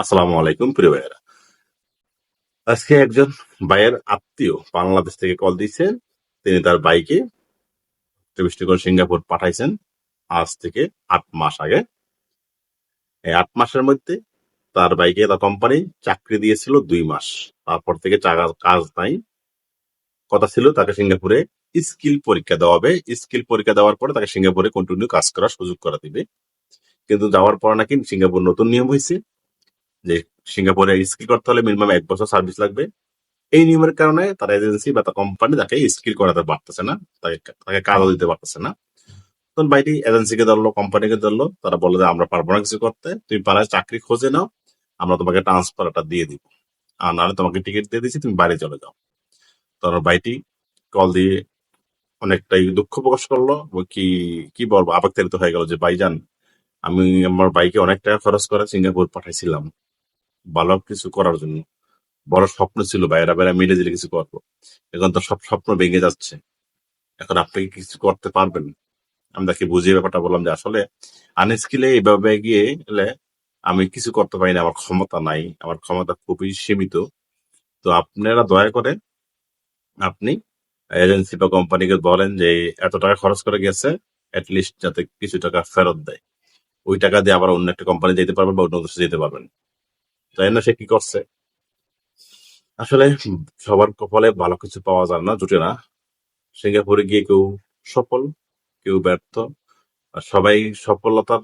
আসসালামু আলাইকুম, প্রিয় ভাইয়েরা। আজকে একজন ভাইয়ের আত্মীয় বাংলাদেশ থেকে কল দিয়েছে তিনি তার বাইকে বৃষ্টি করে সিঙ্গাপুর পাঠাইছেন আজ থেকে আট মাস আগে। এই আট মাসের মধ্যে তার বাইকে তার কোম্পানি চাকরি দিয়েছিল দুই মাস। তারপর থেকে কাজ নাই। কথা ছিল তাকে সিঙ্গাপুরে স্কিল পরীক্ষা দেওয়া হবে। স্কিল পরীক্ষা দেওয়ার পরে তাকে সিঙ্গাপুরে কন্টিনিউ কাজ করার সুযোগ করা দিবে। কিন্তু যাওয়ার পর নাকি সিঙ্গাপুর নতুন নিয়ম হয়েছে। যে সিঙ্গাপুরে স্কিল করতে হলে মিনিমাম এক বছর সার্ভিস লাগবে। এই নিয়মের কারণে তার এজেন্সি বা তার কোম্পানি তাকে স্কিল করাতে পারতেছে না, তাকে তাকে কাজও দিতে পারতেছে না। তখন বাইটি এজেন্সিকে ধরলো কোম্পানিকে ধরলো, তারা বলে যে আমরা পারব না কিছু করতে, তুমি পাড়ায় চাকরি খুঁজে নাও, আমরা তোমাকে ট্রান্সফারটা দিয়ে দিব। আর নাহলে তোমাকে টিকিট দিয়ে দিচ্ছি তুমি বাইরে চলে যাও। তখন বাইটি কল দিয়ে অনেকটাই দুঃখ প্রকাশ করল কি কি বলব, আবেগতাড়িত হয়ে গেল যে, ভাইজান, আমি আমার বাইকে অনেক টাকা খরচ করে সিঙ্গাপুর পাঠাইছিলাম। ভালো কিছু করার জন্য। বড় স্বপ্ন ছিল বাইরে বাইরা মিলে জিলে কিছু করব। এখন তো সব স্বপ্ন ভেঙে যাচ্ছে। এখন আপনি কিছু করতে পারবেন? আমি তাকে বুঝিয়ে ব্যাপারটা বললাম যে আসলে আনস্কিলে এইভাবে গিয়ে গেলে আমি কিছু করতে পারি না, আমার ক্ষমতা নাই, আমার ক্ষমতা খুবই সীমিত। তো আপনারা দয়া করে আপনি এজেন্সি বা কোম্পানিকে বলেন যে এত টাকা খরচ করে গেছে লিস্ট যাতে কিছু টাকা ফেরত দেয়। ওই টাকা দিয়ে আবার অন্য একটা কোম্পানি যেতে পারবেন বা অন্য দেশে যেতে পারবেন। তাই না সে কি করছে। আসলে সবার কপালে ভালো কিছু পাওয়া যায় না, জুটে না। সিঙ্গাপুরে গিয়ে কেউ সফল, কেউ ব্যর্থ। আর সবাই সফলতার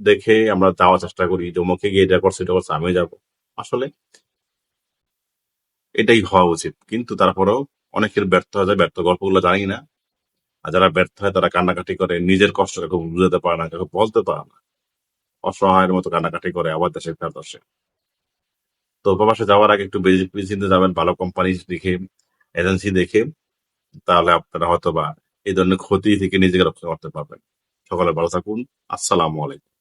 দেখে আমরা যাওয়ার চেষ্টা করি, যে অমুকে গিয়ে এটা করছে এটা করছে আমি যাব। আসলে এটাই হওয়া উচিত। কিন্তু তারপরেও অনেকের ব্যর্থ হয়ে যায়, ব্যর্থ গল্পগুলো জানি না। আর যারা ব্যর্থ হয়, তারা কান্নাকাটি করে, নিজের কষ্ট কাউকে বুঝাতে পারে না, কাউকে বলতে পারে না। অসহায়ের মতো কান্নাকাটি করে, আবার দেশে ফেরত আসে। তো প্রবাসে যাওয়ার আগে একটু চিন্তে যাবেন, ভালো কোম্পানি দেখে এজেন্সি দেখে, তাহলে আপনারা হয়তো বা এই ধরনের ক্ষতি থেকে নিজেকে রক্ষা করতে পারবেন। সকলে ভালো থাকুন। আসসালামু আলাইকুম।